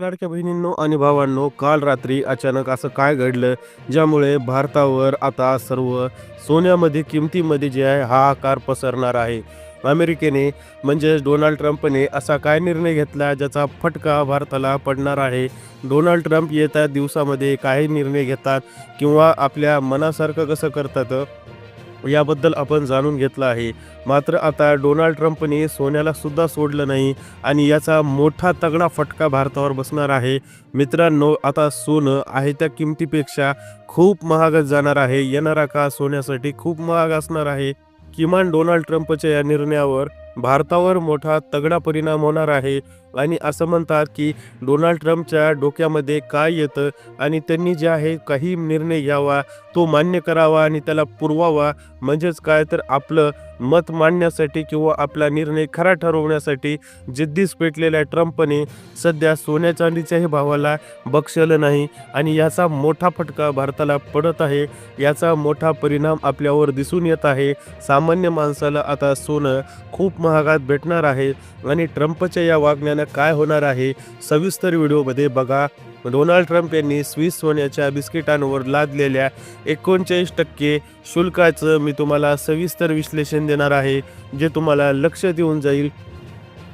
लाडक्या बहिणींनो आणि भावांनो काल रात्री अचानक असं काय घडलं ज्यामुळे भारतावर आता सर्व सोन्यामध्ये किमतीमध्ये जे आहे हा आकार पसरणार आहे. अमेरिकेने म्हणजेच डोनाल्ड ट्रम्पने असा काय निर्णय घेतला ज्याचा फटका भारताला पडणार आहे? डोनाल्ड ट्रम्प येत्या दिवसामध्ये काही निर्णय घेतात किंवा आपल्या मनासारखं कसं करतात? याबद्दल आपण जाणून घेतलं आहे. मात्र आता डोनाल्ड ट्रम्पने सोन्याला सुद्धा सोडलं नाही आणि याचा मोठा तगडा फटका भारतावर बसणार आहे. मित्रांनो आता सोनं आहे त्या किमतीपेक्षा खूप महागच जाणार आहे. येणारा का सोन्यासाठी खूप महाग असणार आहे. किमान डोनाल्ड ट्रम्पच्या या निर्णयावर भारतावर मोठा तगडा परिणाम होणार आहे. आणि असं म्हणतात की डोनाल्ड ट्रम्पच्या डोक्यामध्ये काय येतं आणि त्यांनी जे आहे काही निर्णय घ्यावा तो मान्य करावा आणि त्याला पुरवावा म्हणजेच काय तर आपलं मत मांडण्यासाठी किंवा आपला निर्णय खरा ठरवण्यासाठी जिद्दीस पेटलेल्या ट्रम्पने सध्या सोन्या चांदीच्याही भावाला बक्षलं नाही आणि याचा मोठा फटका भारताला पडत आहे. याचा मोठा परिणाम आपल्यावर दिसून येत आहे. सामान्य माणसाला आता सोनं खूप महागात भेटणार आहे आणि ट्रम्पच्या या वागण्याने काय होणार आहे? सविस्तर व्हिडिओमध्ये बघा. डोनाल्ड ट्रम्प यांनी स्विस सोन्याच्या बिस्किटांवर लादलेल्या एकोणचाळीस टक्के शुल्काचं मी तुम्हाला सविस्तर विश्लेषण देणार आहे जे तुम्हाला लक्ष देऊन जाईल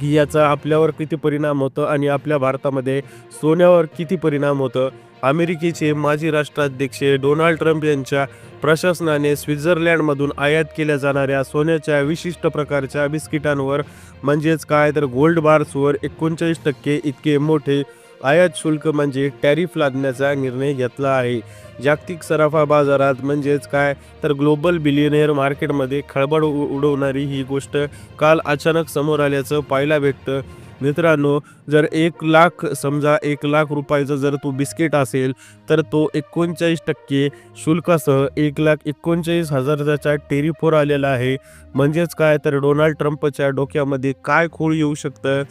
की याचा आपल्यावर किती परिणाम होतं आणि आपल्या भारतामध्ये सोन्यावर किती परिणाम होतं. अमेरिकेचे माजी राष्ट्राध्यक्ष डोनाल्ड ट्रम्प यांच्या प्रशासनाने स्वित्झर्लंडमधून आयात केल्या जाणाऱ्या सोन्याच्या विशिष्ट प्रकारच्या बिस्किटांवर म्हणजेच काय तर गोल्ड बार्सवर एकोणचाळीस टक्के इतके मोठे आयात शुल्क म्हणजे टॅरिफ लादण्याचा निर्णय घेतला आहे. जागतिक सराफा बाजारात म्हणजेच काय तर ग्लोबल बिलियनेअर मार्केटमध्ये खळबळ उ- उडवणारी ही गोष्ट काल अचानक समोर आल्याचं पाहायला भेटतं. मित्रांनो जर एक लाख समजा एक लाख रुपयाचा जर तो बिस्किट असेल तर तो एकोणचाळीस टक्के शुल्कासह एक लाख एकोणचाळीस हजाराच्या टेरिफोर आलेला आहे. म्हणजेच काय? तर डोनाल्ड ट्रम्पच्या डोक्यामध्ये काय खोळ येऊ शकतं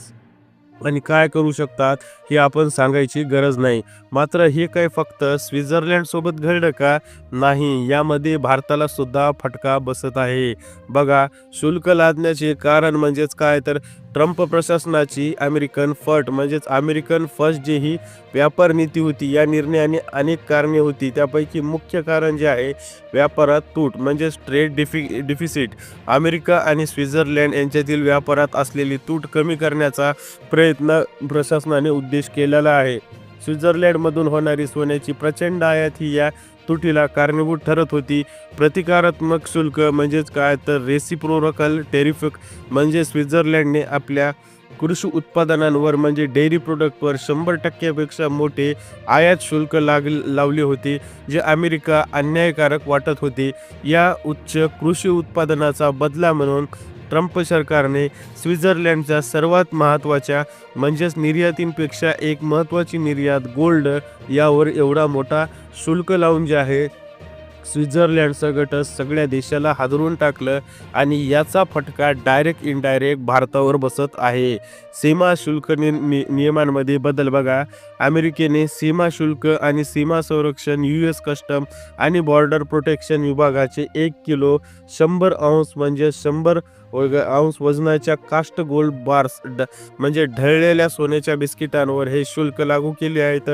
आणि काय करू शकतात हे आपण सांगायची गरज नाही. मात्र हे काय फक्त स्वित्झर्लंडसोबत घडलं का? नाही यामध्ये भारताला सुद्धा फटका बसत आहे. बघा शुल्क लादण्याचे कारण म्हणजेच काय? तर ट्रम्प प्रशासनाची अमेरिकन फर्ट म्हणजेच अमेरिकन फर्स्ट जी ही व्यापार नीती होती या निर्णयाने अनेक कारणे होती. त्यापैकी मुख्य कारण जे आहे व्यापारात तूट म्हणजेच ट्रेड डिफि डिफिसिट अमेरिका आणि स्वित्झर्लंड यांच्यातील व्यापारात असलेली तूट कमी करण्याचा प्रयत्न प्रशासनाने उद्देश केलेला आहे. स्वित्झर्लंडमधून होणारी सोन्याची प्रचंड आयात ही या तुटीला कारणीभूत ठरत होती. प्रतिकारात्मक शुल्क म्हणजेच काय? तर रेसिप्रोरकल टेरिफिक म्हणजे स्वित्झर्लंडने आपल्या कृषी उत्पादनांवर म्हणजे डेअरी प्रोडक्टवर शंभर टक्क्यापेक्षा मोठे आयात शुल्क लाग लावले होते जे अमेरिका अन्यायकारक वाटत होते. या उच्च कृषी उत्पादनाचा बदला म्हणून ट्रम्प सरकारने स्वित्झर्लंडच्या सर्वात महत्त्वाच्या म्हणजेच निर्यातींपेक्षा एक महत्त्वाची निर्यात गोल्ड यावर एवढा मोठा शुल्क लावून जे आहे स्वित्झर्लंडचं गट सगळ्या देशाला हादरून टाकलं आणि याचा फटका डायरेक्ट इनडायरेक्ट भारतावर बसत आहे. सीमा शुल्क नि नि- नियमांमध्ये बदल बघा. अमेरिकेने सीमा शुल्क आणि सीमा संरक्षण यू एस कस्टम आणि बॉर्डर प्रोटेक्शन विभागाचे एक किलो शंभर अंश म्हणजे शंभर वग- अंश वजनाच्या कास्ट गोल्ड बार्स ड म्हणजे ढळलेल्या सोन्याच्या बिस्किटांवर हे शुल्क लागू केले आहेत.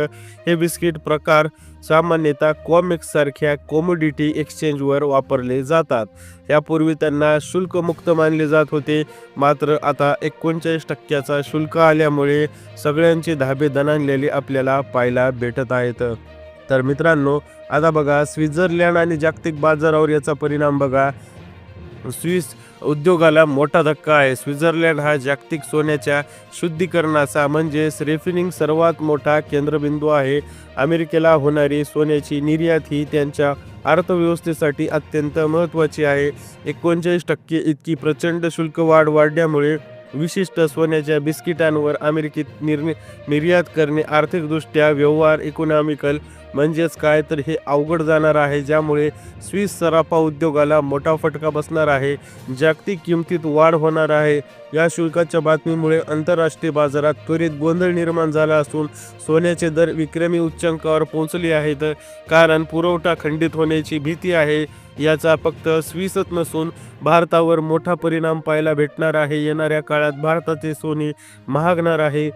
हे बिस्किट प्रकार सामान्यतः कॉमिक्स सारख्या कॉमोडिटी एक्सचेंजवर वापरले जातात. यापूर्वी त्यांना शुल्कमुक्त मानले जात होते. मात्र आता एकोणचाळीस टक्क्याचा शुल्क आल्यामुळे सगळ्यांची धाबे दणाणलेली आपल्याला पाहायला भेटत आहेत. तर मित्रांनो आता बघा स्वित्झर्लंड आणि जागतिक बाजारावर याचा परिणाम बघा. स्विस उद्योगाला मोठा धक्का आहे. स्वित्झर्लंड हा जागतिक सोन्याच्या शुद्धीकरणाचा म्हणजेच रेफिनिंग सर्वात मोठा केंद्रबिंदू आहे. अमेरिकेला होणारी सोन्याची निर्यात ही त्यांच्या अर्थव्यवस्थेसाठी अत्यंत महत्त्वाची आहे. एकोणचाळीस टक्के इतकी प्रचंड शुल्क वाढ वाढल्यामुळे विशिष्ट सोन्याच्या बिस्किटांवर अमेरिकेत निर्मि निर्यात करणे आर्थिकदृष्ट्या व्यवहार इकॉनॉमिकल म्हणजेच काय तर हे अवघड जाणार आहे ज्यामुळे स्विस सराफा उद्योगाला मोठा फटका बसणार आहे. जागतिक किमतीत वाढ होणार आहे. या शुल्काच्या बातमीमुळे आंतरराष्ट्रीय बाजारात त्वरित गोंधळ निर्माण झाला असून सोन्याचे दर विक्रमी उच्चांकावर पोहोचले आहेत. कारण पुरवठा खंडित होण्याची भीती आहे. याचा फक्त स्विसच नसून भारतावर मोठा परिणाम पाहायला भेटणार आहे. येणाऱ्या काळात भारताचे सोने महागणार आहे.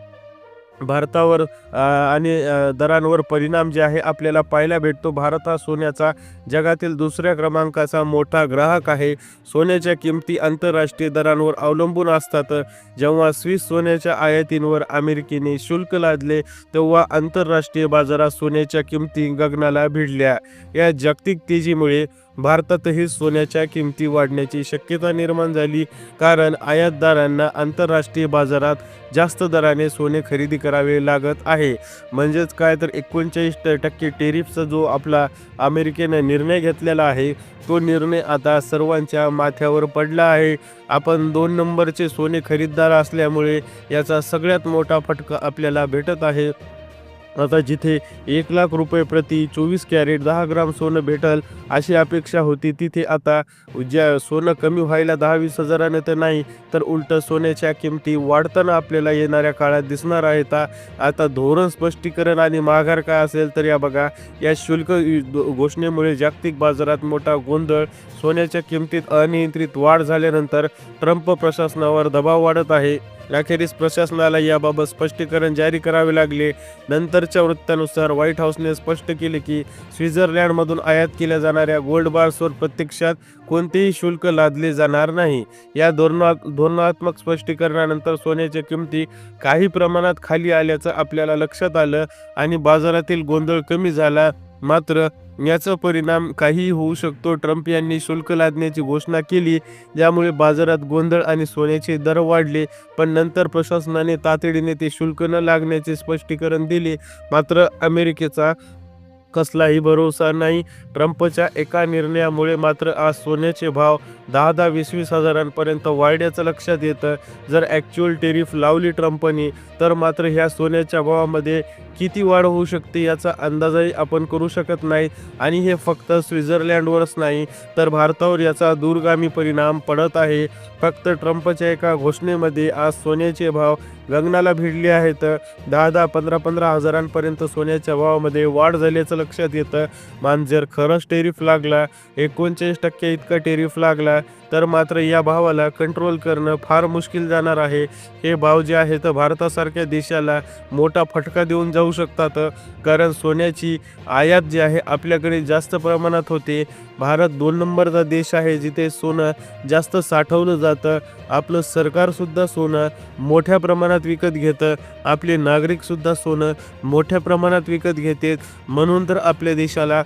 भारतावर आणि दरांवर परिणाम जे आहे आपल्याला पाहायला भेटतो. भारत हा सोन्याचा जगातील दुसऱ्या क्रमांकाचा मोठा ग्राहक आहे. सोन्याच्या किमती आंतरराष्ट्रीय दरांवर अवलंबून असतात. जेव्हा स्विस सोन्याच्या आयातींवर अमेरिकेने शुल्क लादले तेव्हा आंतरराष्ट्रीय बाजारात सोन्याच्या किमती गगनाला भिडल्या. या जागतिक तेजीमुळे भारतातही सोन्याच्या किमती वाढण्याची शक्यता निर्माण झाली कारण आयातदारांना आंतरराष्ट्रीय बाजारात जास्त दराने सोने खरेदी करावे लागत आहे. म्हणजेच काय तर एकोणचाळीस टक्के टेरिफचा जो आपला अमेरिकेनं निर्णय घेतलेला आहे तो निर्णय आता सर्वांच्या माथ्यावर पडला आहे. आपण दोन नंबरचे सोने खरीददार असल्यामुळे याचा सगळ्यात मोठा फटका आपल्याला भेटत आहे. आता जिथे एक लाख रुपये प्रति चोवीस कॅरेट दहा ग्राम सोनं भेटल अशी अपेक्षा होती तिथे आता ज्या सोनं कमी व्हायला दहा वीस हजारानं तर नाही तर उलट सोन्याच्या किमती वाढताना आपल्याला येणाऱ्या काळात दिसणार आहेत. आता धोरण स्पष्टीकरण आणि माघार काय असेल तर या बघा या शुल्क घोषणेमुळे जागतिक बाजारात मोठा गोंधळ सोन्याच्या किमतीत अनियंत्रित वाढ झाल्यानंतर ट्रम्प प्रशासनावर दबाव वाढत आहे. अखेरीस प्रशासनाला याबाबत स्पष्टीकरण जारी करावे लागले. नंतरच्या वृत्तानुसार व्हाईट हाऊसने स्पष्ट केले की स्वित्झर्लंडमधून आयात केल्या जाणाऱ्या गोल्ड बार्सवर प्रत्यक्षात कोणतेही शुल्क लादले जाणार नाही. या धोरणा धोरणात्मक स्पष्टीकरणानंतर सोन्याच्या किमती काही प्रमाणात खाली आल्याचं आपल्याला लक्षात आलं आणि बाजारातील गोंधळ कमी झाला. मात्र याचा परिणाम काहीही होऊ शकतो. ट्रम्प यांनी शुल्क लादण्याची घोषणा केली ज्यामुळे बाजारात गोंधळ आणि सोन्याचे दर वाढले. पण नंतर प्रशासनाने तातडीने ते शुल्क न लागण्याचे स्पष्टीकरण दिले. मात्र अमेरिकेचा कसलाही भरोसा नाही. ट्रम्पच्या एका निर्णयामुळे मात्र आज सोन्याचे भाव दहा दहा वीस वीस हजारांपर्यंत वाढल्याचं लक्षात येतं. जर ॲक्च्युअल टेरिफ लावली ट्रम्पनी तर मात्र ह्या सोन्याच्या भावामध्ये किती वाढ होऊ शकते याचा अंदाजही आपण करू शकत नाही. आणि हे फक्त स्वित्झर्लंडवरच नाही तर भारतावर याचा दूरगामी परिणाम पडत आहे. फक्त ट्रम्पच्या एका घोषणेमध्ये आज सोन्याचे भाव गगनाला भिडले आहेत. दहा दहा पंधरा पंधरा हजारांपर्यंत सोन्याच्या भावामध्ये वाढ झाल्याचं लक्षात येतं. मान जर खरंच टेरिफ लागला. एकोणचाळीस टक्के इतका टेरिफ लागला. तर मात्र या भावाला कंट्रोल करणं फार मुश्किल जाणार आहे. हे भाव जे आहे तर भारतासारख्या देशाला मोठा फटका देऊन जाऊ शकतात. कारण सोन्याची आयात जी आहे आपल्याकडे जास्त प्रमाणात होते. भारत दोन नंबरचा देश आहे जिथे सोनं जास्त साठवलं जातं. आपलं सरकारसुद्धा सोनं मोठ्या प्रमाणात विकत घेतं. आपले नागरिकसुद्धा सोनं मोठ्या प्रमाणात विकत घेतात. म्हणून तर आपल्या देशाला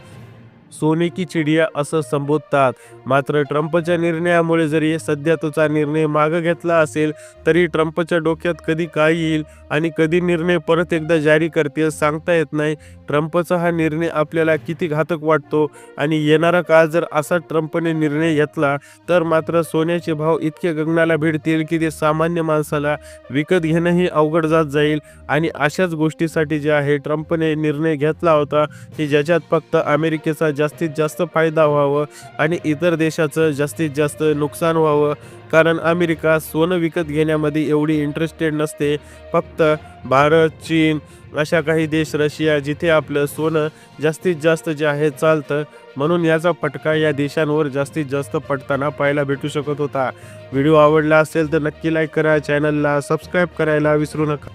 सोने की चिडिया असं संबोधतात. मात्र ट्रम्पच्या निर्णयामुळे जरी सध्या तुझा निर्णय मागं घेतला असेल तरी ट्रम्पच्या डोक्यात कधी काय येईल आणि कधी निर्णय परत एकदा जारी करतील सांगता येत नाही. ट्रम्पचा हा निर्णय आपल्याला किती घातक वाटतो आणि येणारा काळ जर असा ट्रम्पने निर्णय घेतला तर मात्र सोन्याचे भाव इतके गगनाला भिडतील की ते सामान्य माणसाला विकत घेणंही अवघड जात जाईल. आणि अशाच गोष्टीसाठी जे आहे ट्रम्पने निर्णय घेतला होता की ज्याच्यात फक्त अमेरिकेचा जास्तीत जास्त फायदा व्हावं आणि इतर देशाचं जास्तीत जास्त नुकसान व्हावं. कारण अमेरिका सोनं विकत घेण्यामध्ये एवढी इंटरेस्टेड नसते. फक्त भारत चीन अशा काही देश रशिया जिथे आपलं सोनं जास्तीत जास्त जे आहे चालतं म्हणून याचा फटका या देशांवर जास्तीत जास्त पडताना पाहायला भेटू शकत होता. व्हिडिओ आवडला असेल तर नक्की लाईक करा चॅनलला सबस्क्राईब करायला विसरू नका.